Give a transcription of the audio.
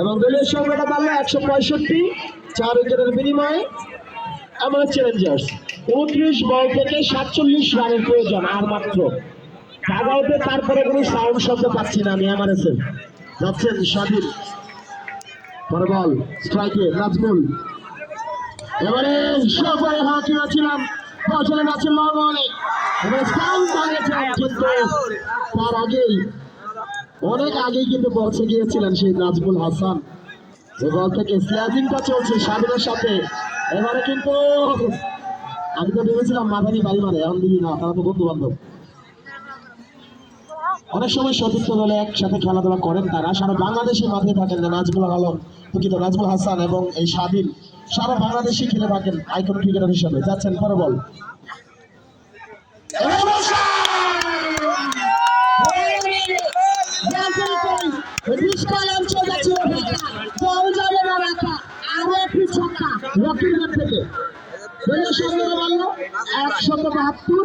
এবং পারল একশো পঁয়ষট্টি বিনিময়ে। চ্যালেঞ্জার্স থেকে সাতচল্লিশ রানের প্রয়োজন, আর মাত্র। তারপরে কোনো সাউন্ড শব্দ পাচ্ছি না, আমি আমার যাচ্ছেন স্বাধীন। পরে বল স্ট্রাইকে নাজমুল। এবারে হাঁকি নাছিলাম এবারে কিন্তু তার আগেই অনেক আগেই কিন্তু পৌঁছে গিয়েছিলেন সেই নাজমুল হাসান। যে বল থেকে স্ল্যাজিংটা চলছে সাথে। এবারে কিন্তু আমি তো ভেবেছিলাম মাথানি বাড়ি মারে এখন দিবি না তারা তো বন্ধু বান্ধব অনেক সময় সতীর্থ দলে একসাথে খেলাধুলা করেন তারা সারা বাংলাদেশে মাঠে থাকেন যে নাজমুল আলম। দুঃখিত নাজমুল হাসান এবং এই স্বাধীন সারা বাংলাদেশে খেলে থাকেন আইকন ক্রিকেটার হিসেবে যাচ্ছেন পরে বল একশত বাহাত্তর